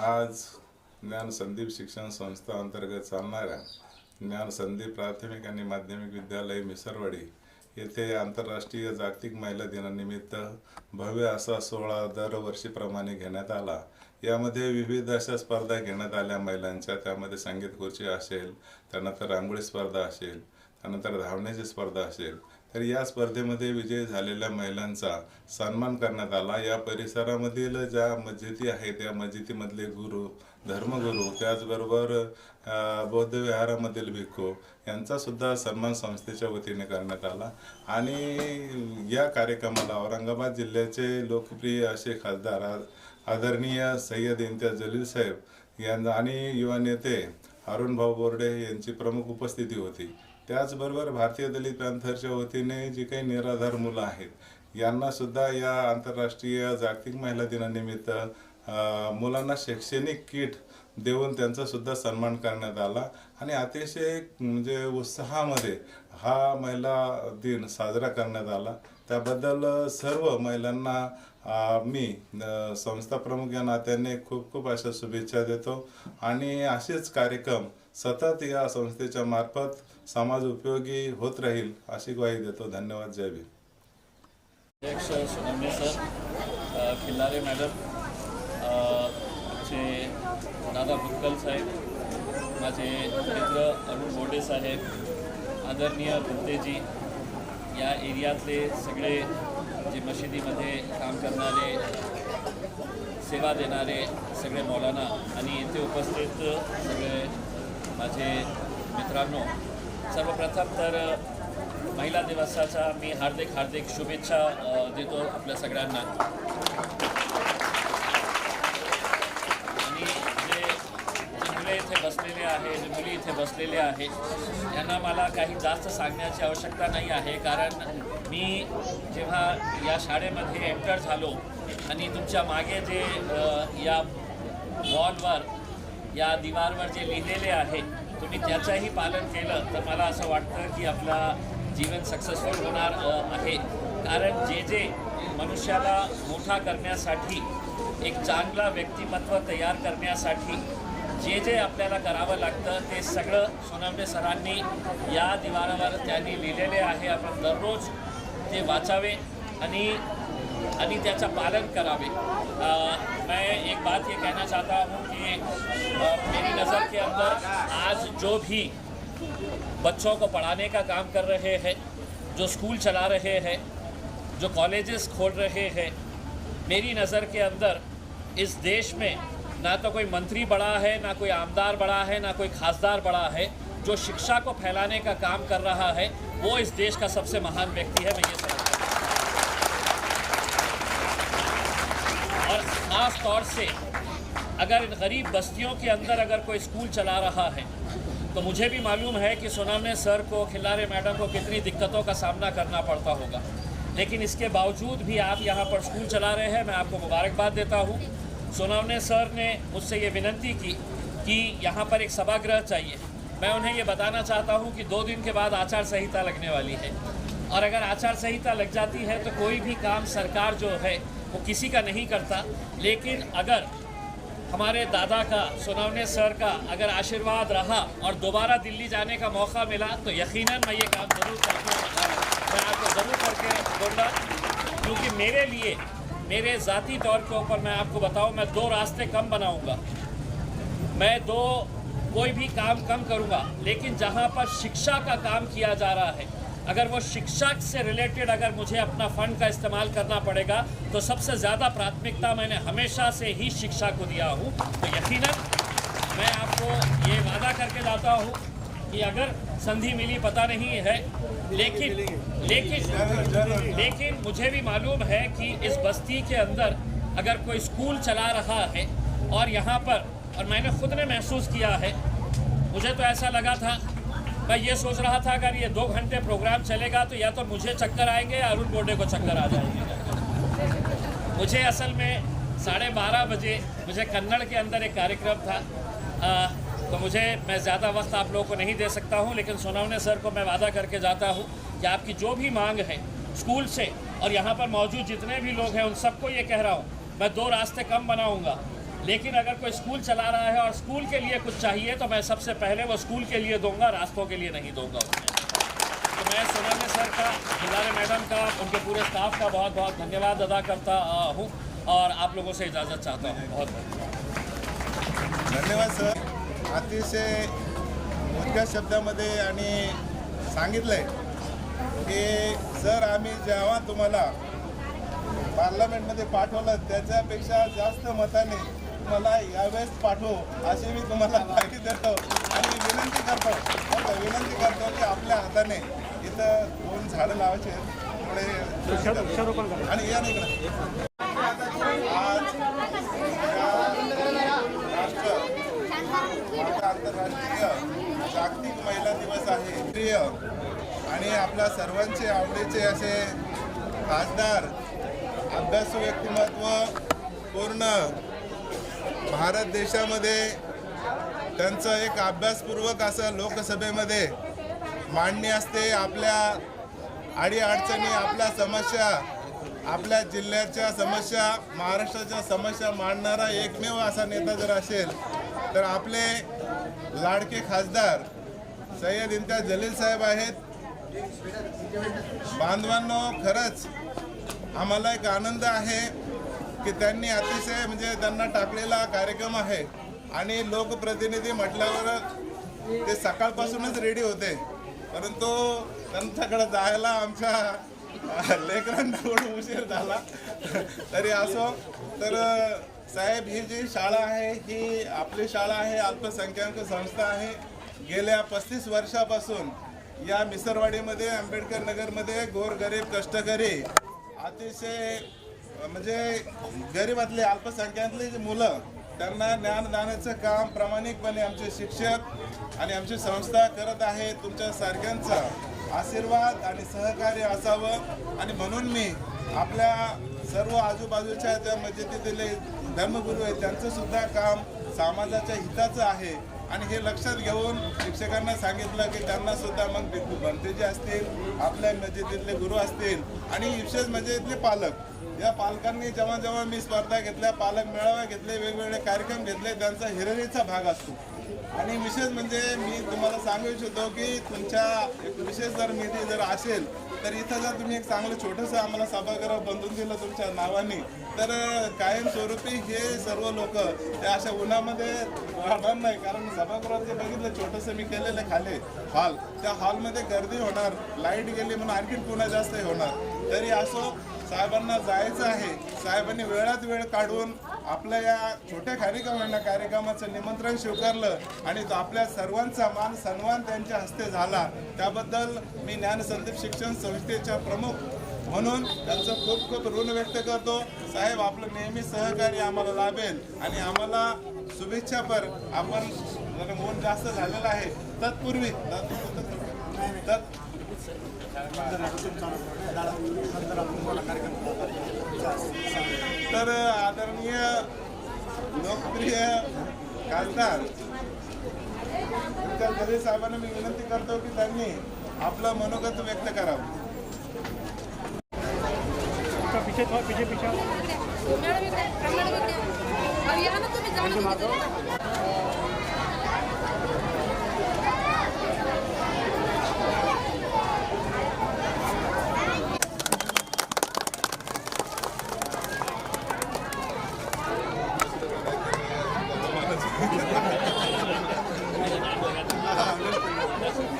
आज ज्ञान संदीप शिक्षण संस्था अंतर्गत चालणाऱ्या ज्ञान संदीप प्राथमिक आणि माध्यमिक विद्यालय मिसरवाडी येथे आंतरराष्ट्रीय जागतिक महिला दिनानिमित्त भव्य असा सोहळा दरवर्षीप्रमाणे घेण्यात आला. यामध्ये विविध अशा स्पर्धा घेण्यात आल्या महिलांच्या. त्यामध्ये संगीत खुर्ची असेल त्यानंतर रांगोळी स्पर्धा असेल त्यानंतर धावण्याची स्पर्धा असेल तर या स्पर्धेमध्ये विजयी झालेल्या महिलांचा सन्मान करण्यात आला. या परिसरामधील ज्या मस्जिदी आहेत त्या मस्जिदीमधले गुरु धर्मगुरू त्याचबरोबर बौद्ध विहारामधील भिक्खू यांचासुद्धा सन्मान संस्थेच्या वतीने करण्यात आला. आणि या कार्यक्रमाला औरंगाबाद जिल्ह्याचे लोकप्रिय असे खासदार आदरणीय सय्यद इम्तियाज जलील साहेब यांना आणि युवा नेते अरुण भाऊ बोर्डे यांची प्रमुख उपस्थिती होती. त्याचबरोबर भारतीय दलित पॅन्थरच्या वतीने जी काही निराधार मुलं आहेत यांना सुद्धा या आंतरराष्ट्रीय जागतिक महिला दिनानिमित्त मुलांना शैक्षणिक किट देऊन त्यांचा सुद्धा सन्मान करण्यात आला. आणि अतिशय म्हणजे उत्साहामध्ये हा महिला दिन साजरा करण्यात आला. त्याबद्दल सर्व महिलांना मी संस्था प्रमुख या नात्याने खूप खूप अशा शुभेच्छा देतो. आणि असेच कार्यक्रम सतत या संस्थेच्या मार्फत समाज उपयोगी होत राहील अशी ग्वाही देतो. धन्यवाद. जय भीम. अध्यक्ष सुनंदे सर खिल्लारे मॅडम आमचे दादा भुक्कल साहेब माझे मित्र अरुण बोडे साहेब आदरणीय गुप्तेजी या एरियातले सगळे जे मशिदीमध्ये काम करणारे सेवा देणारे सगळे मौलाना आणि इथे उपस्थित सगळे माझे मित्रांनो सर्वप्रथम तर महिला दिवसाच्या मी हार्दिक हार्दिक शुभेच्छा देतो आपल्या सगळ्यांना आणि जे जे मुले इथे बसलेले आहे मुली इथे बसलेल्या आहेत यांना मला काही जास्त सांगण्याची आवश्यकता नाही आहे. कारण मी जेव्हा या शाळेमध्ये एंटर झालो आणि तुमच्या मागे जे या वॉलवर या दिवारवर जे लिहिलेले आहे तुम्ही त्याचंही पालन केलं तर मला असं वाटतं की आपला जीवन सक्सेसफुल होणार आहे. कारण जे जे मनुष्याला मोठा करण्यासाठी एक चांगला व्यक्तिमत्व तयार करण्यासाठी जे जे आपल्याला करावं लागतं, ते सगळं सोनवणे सरांनी या दिवारावर त्यांनी लिहिलेले आहे. आपण दररोज ते वाचावे आणि पालन करावे. मैं एक बात ये कहना चाहता हूँ कि मेरी नज़र के अंदर आज जो भी बच्चों को पढ़ाने का काम कर रहे हैं, जो स्कूल चला रहे हैं, जो कॉलेजेस खोल रहे हैं, मेरी नज़र के अंदर इस देश में ना तो कोई मंत्री बड़ा है, ना कोई आमदार बड़ा है, ना कोई खासदार बड़ा है, जो शिक्षा को फैलाने का काम कर रहा है, वो इस देश का सबसे महान व्यक्ति है, मैं ये समझता हूँ। और ख़ास तौर से अगर इन गरीब बस्तियों के अंदर अगर कोई स्कूल चला रहा है तो मुझे भी मालूम है कि सोनामने सर को, खिलारे मैडम को कितनी दिक्कतों का सामना करना पड़ता होगा। लेकिन इसके बावजूद भी आप यहाँ पर स्कूल चला रहे हैं, मैं आपको मुबारकबाद देता हूँ। सोनामने सर ने मुझसे ये विनती की कि यहाँ पर एक सभागृह चाहिए। मैं उन्हें ये बताना चाहता हूँ कि दो दिन के बाद आचार संहिता लगने वाली है। और अगर आचार संहिता लग जाती है तो कोई भी काम सरकार जो है, वो किसी का नहीं करता। लेकिन अगर हमारे दादा का सोनावने सर का अगर आशीर्वाद रहा और दोबारा दिल्ली जाने का मौका मिला तो यकीनन मैं ये काम ज़रूर करके मैं आपको ज़रूर करके बोलूँगा क्योंकि मेरे लिए मेरे ज़ाती तौर के ऊपर मैं आपको बताऊँ, मैं दो रास्ते कम बनाऊँगा। मैं दो, कोई भी काम कम करूँगा, लेकिन जहाँ पर शिक्षा का काम किया जा रहा है, अगर वो शिक्षा से रिलेटेड अगर मुझे अपना फंड का इस्तेमाल करना पड़ेगा तो सबसे ज़्यादा प्राथमिकता मैंने हमेशा से ही शिक्षा को दिया हूँ। तो यकीनन, मैं आपको ये वादा करके जाता हूँ कि अगर संधि मिली पता नहीं है। लेकिन लेकिन लेकिन मुझे भी मालूम है कि इस बस्ती के अंदर अगर कोई स्कूल चला रहा है और यहाँ पर और मैंने खुद ने महसूस किया है मुझे तो ऐसा लगा था मैं ये सोच रहा था अगर ये दो घंटे प्रोग्राम चलेगा तो या तो मुझे चक्कर आएँगे या अरुण बोडे को चक्कर आ जाएँगे। मुझे असल में साढ़े बारह बजे मुझे कन्नड़ के अंदर एक कार्यक्रम था। आ, तो मुझे, मैं ज़्यादा वक्त आप लोगों को नहीं दे सकता हूँ, लेकिन सोनवने सर को मैं वादा करके जाता हूँ कि आपकी जो भी मांग है, स्कूल से और यहाँ पर मौजूद जितने भी लोग हैं, उन सबको ये कह रहा हूँ, मैं दो रास्ते कम बनाऊँगा। लेकिन अगर कोई स्कूल चला रहा है और स्कूल के लिए कुछ चाहिए तो मैं सबसे पहले वो स्कूल के लिए दूँगा, रास्तों के लिए नहीं दूँगा तो मैं सोनाने सर का खिलारे मैडम का, उनके पूरे स्टाफ का बहुत बहुत धन्यवाद अदा करता हूँ और आप लोगों से इजाज़त चाहता हूँ। बहुत बहुत धन्यवाद, सर। अतिशय मोजक्या शब्दामध्ये आणि सांगितलंय की सर आम्ही जेव्हा तुम्हाला पार्लमेंटमध्ये पाठवलं त्याच्यापेक्षा जास्त मताने तुम्हाला यावेळेस पाठवू अशी मी तुम्हाला माहिती देतो आणि विनंती करतो. विनंती करतो की आपल्या हाताने इथं दोन झाडं लावायचे. थोडे आणि या नाही इकडं. आज या राष्ट्र माझा आंतरराष्ट्रीय जागतिक महिला दिवस आहे प्रिय आणि आपल्या सर्वांचे आवडीचे असे खासदार अभ्यास व्यक्तिमत्व पूर्ण भारत देशामध्ये त्यांचं एक अभ्यासपूर्वक असं लोकसभेमध्ये मांडणी असते. आपल्या अडीअडचणी आपल्या समस्या आपल्या जिल्ह्याच्या समस्या महाराष्ट्राच्या समस्या मांडणारा एकमेव असा नेता जर असेल तर आपले लाडके खासदार सय्यद इम्तियाज जलील साहेब आहेत. बांधवांनो खरंच आम्हाला एक आनंद आहे की त्यांनी अतिशय म्हणजे त्यांना टाकलेला कार्यक्रम आहे. आणि लोकप्रतिनिधी म्हटल्यावर ते सकाळपासूनच रेडी होते. परंतु त्यांच्याकडे जायला आमच्या लेकरांना थोडं उशीर झाला. तरी असो तर साहेब ही जी शाळा आहे ही आपली शाळा आहे अल्पसंख्याक संस्था आहे. गेल्या पस्तीस वर्षापासून या मिसरवाडीमध्ये आंबेडकर नगरमध्ये गोरगरीब कष्टकरी अतिशय म्हणजे गरिबातले अल्पसंख्यातले जे मुलं त्यांना ज्ञानदानाचं काम प्रामाणिकपणे आमचे शिक्षक आणि आमची संस्था करत आहे. तुमच्या सारख्यांचा आशीर्वाद आणि सहकार्य असावं. आणि म्हणून मी आपल्या सर्व आजूबाजूच्या ज्या मस्जिदीतले धर्मगुरू आहेत त्यांचं सुद्धा काम समाजाच्या हिताचं आहे. आणि हे लक्षात घेऊन शिक्षकांना सांगितलं की त्यांना सुद्धा मग भंतेजी असतील आपल्या मस्जिदीतले गुरु असतील आणि विशेष म्हणजे इथले पालक. या पालकांनी जेव्हा जेव्हा मी स्पर्धा घेतल्या पालक मेळावा घेतले वेगवेगळे कार्यक्रम घेतले त्यांचा हिरणीचा भाग असतो. आणि विशेष म्हणजे मी तुम्हाला सांगू इच्छितो की तुमच्या विशेष जर निधी जर असेल तर इथं जर तुम्ही एक चांगलं छोटंसं आम्हाला सभागृह बंधून दिलं तुमच्या नावाने तर कायमस्वरूपी हे सर्व लोक ते अशा उन्हामध्ये राहणार नाही. कारण सभागृहात जे बघितलं छोटंसं मी केलेलं आहे खाली हॉल त्या हॉलमध्ये गर्दी होणार लाइट गेली म्हणून आणखीन पुन्हा जास्त होणार. तरी असो साहेबांना जायचं आहे. साहेबांनी वेळात वेळ काढून आपल्या या छोट्या कार्यक्रमांना कार्यक्रमाचं निमंत्रण स्वीकारलं आणि तो आपल्या सर्वांचा मान सन्मान त्यांच्या हस्ते झाला. त्याबद्दल मी ज्ञानसंदीप शिक्षण संस्थेच्या प्रमुख म्हणून त्यांचं खूप खूप ऋण व्यक्त करतो. साहेब आपलं नेहमी सहकार्य आम्हाला लाभेल आणि आम्हाला शुभेच्छापर आपण जरा ऊन जास्त झालेलं आहे तत्पूर्वी तत् तर आदरणीय लोकप्रिय खासदार त्या जलील साहेबांना मी विनंती करतो की त्यांनी आपलं मनोगत व्यक्त करावं. पीछे थोड़ा पीछे पीछे. मैडम मॅडम ना तुम्ही तिथे. तुम्ही या पुढे या ना.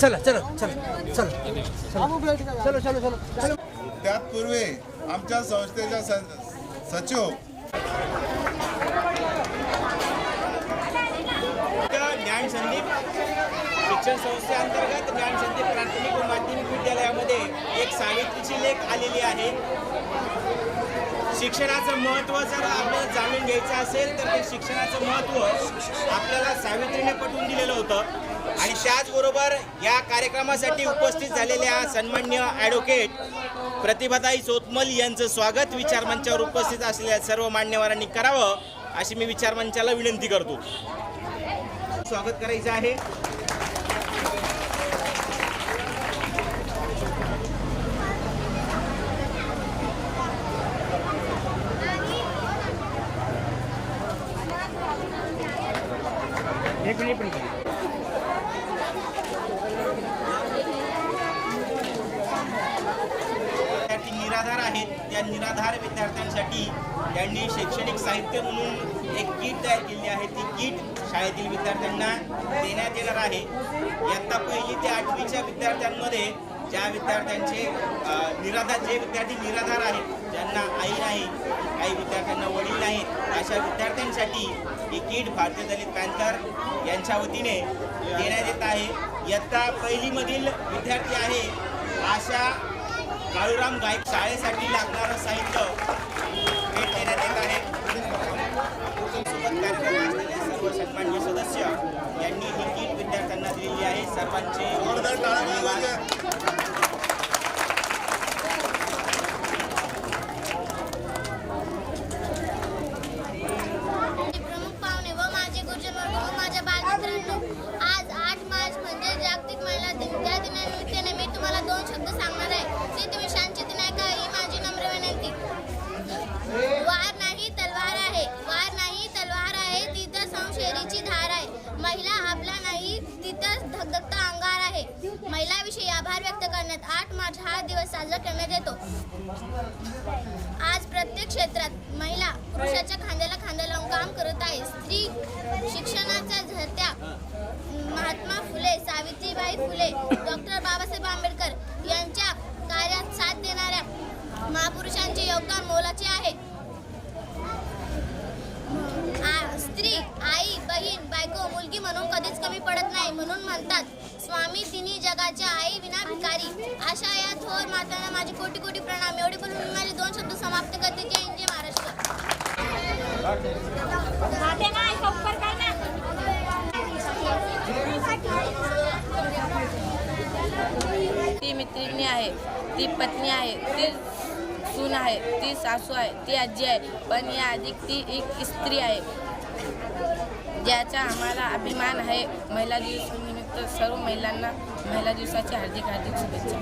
चला चला चला चला चलो. चलो चलो चलो. त्यापूर्वी आमच्या संस्थेच्या सचिव. ज्ञान संदीप शिक्षण संस्थेअंतर्गत ज्ञान संदीप प्राथमिक व माध्यमिक विद्यालयामध्ये एक सावित्रीची लेख आलेली आहे. शिक्षणाचं महत्त्व जर आपल्याला जाणून घ्यायचं असेल तर ते शिक्षणाचं महत्त्व आपल्याला सावित्रीने पटवून दिलेलं होतं. आणि त्याचबरोबर या कार्यक्रमासाठी उपस्थित झालेल्या सन्मान्य ॲडव्होकेट प्रतिभाताई चोतमल यांचं स्वागत विचारमंचावर उपस्थित असलेल्या सर्व मान्यवरांनी करावं अशी मी विचारमंचाला विनंती करतो. स्वागत करायचं आहे. विद्यार्थी निराधार आहेत. त्या निराधार विद्यार्थ्यांसाठी त्यांनी शैक्षणिक साहित्य म्हणून एक किट तयार केली आहे. ती किट शाळेतील विद्यार्थ्यांना देण्यात येणार आहे. इयत्ता पहिली ते आठवीच्या विद्यार्थ्यांमध्ये ज्या विद्यार्थ्यांचे निराधार जे विद्यार्थी निराधार आहेत ज्यांना आई नाही काही विद्यार्थ्यांना वडील नाहीत अशा विद्यार्थ्यांसाठी ही किट भारतीय दलित पॅन्थर यांच्या वतीने देण्यात येत आहे. इयत्ता पहिलीमधील विद्यार्थी आहे अशा काळूराम गायक शाळेसाठी लागणारं साहित्य भेट देण्यात येत आहे सोबत कार्यक्रमात असलेले सर्व सन्मान्य सदस्य यांनी ही किट विद्यार्थ्यांना दिलेली आहे सर्वांचे जोरदार टाळ्या वाजवा. प्रमुख पाहुणे व माझे गुरुजन वर्ग व माझ्या बालमित्रांनो आज आठ मार्च म्हणजे जागतिक महिला दिन त्या दिनानिमित्ताने मी तुम्हाला दोन शब्द सांगणार आहे ते तुम्ही शांततेने ऐका ही माझी नम्र विनंती वार नाही तलवार आहे वार नाही तलवार आहे तिथं संशेरीची धार आहे महिला आपला नाही तिथं धगधगता अंगार आहे महिलाविषयी आभार व्यक्त करण्यात आठ मार्च हा दिवस साजरा करण्यात येतो आज प्रत्येक क्षेत्रात महिला पुरुषाच्या खांद्याला खांदा लावून काम करत आहे स्त्री शिक्षणाच्या झरत्या महात्मा फुले सावित्रीबाई फुले डॉक्टर बाबासाहेब आंबेडकर यांच्या कार्यात साथ देणाऱ्या महापुरुषांचे योगदान मोलाचे आहे आ- स्त्री आई बहीण बायको मुलगी म्हणून कधीच कमी पडत नाही म्हणून म्हणतात स्वामी तिन्ही जगाच्या आई विना भिकारी. अशा या थोर मातांना माझे कोटी कोटी प्रणाम. एवढे बोलून मी माझे दोन शब्द समाप्त करते. जय हिंद जय महाराष्ट्र. ती मित्रिणी आहे ती पत्नी आहे ती सून आहे ती सासू आहे ती आजी आहे पण या अधिक ती एक स्त्री आहे ज्याचा आम्हाला अभिमान आहे. महिला दिवस तर सर्व महिलांना महिला दिवसाची हार्दिक हार्दिक शुभेच्छा.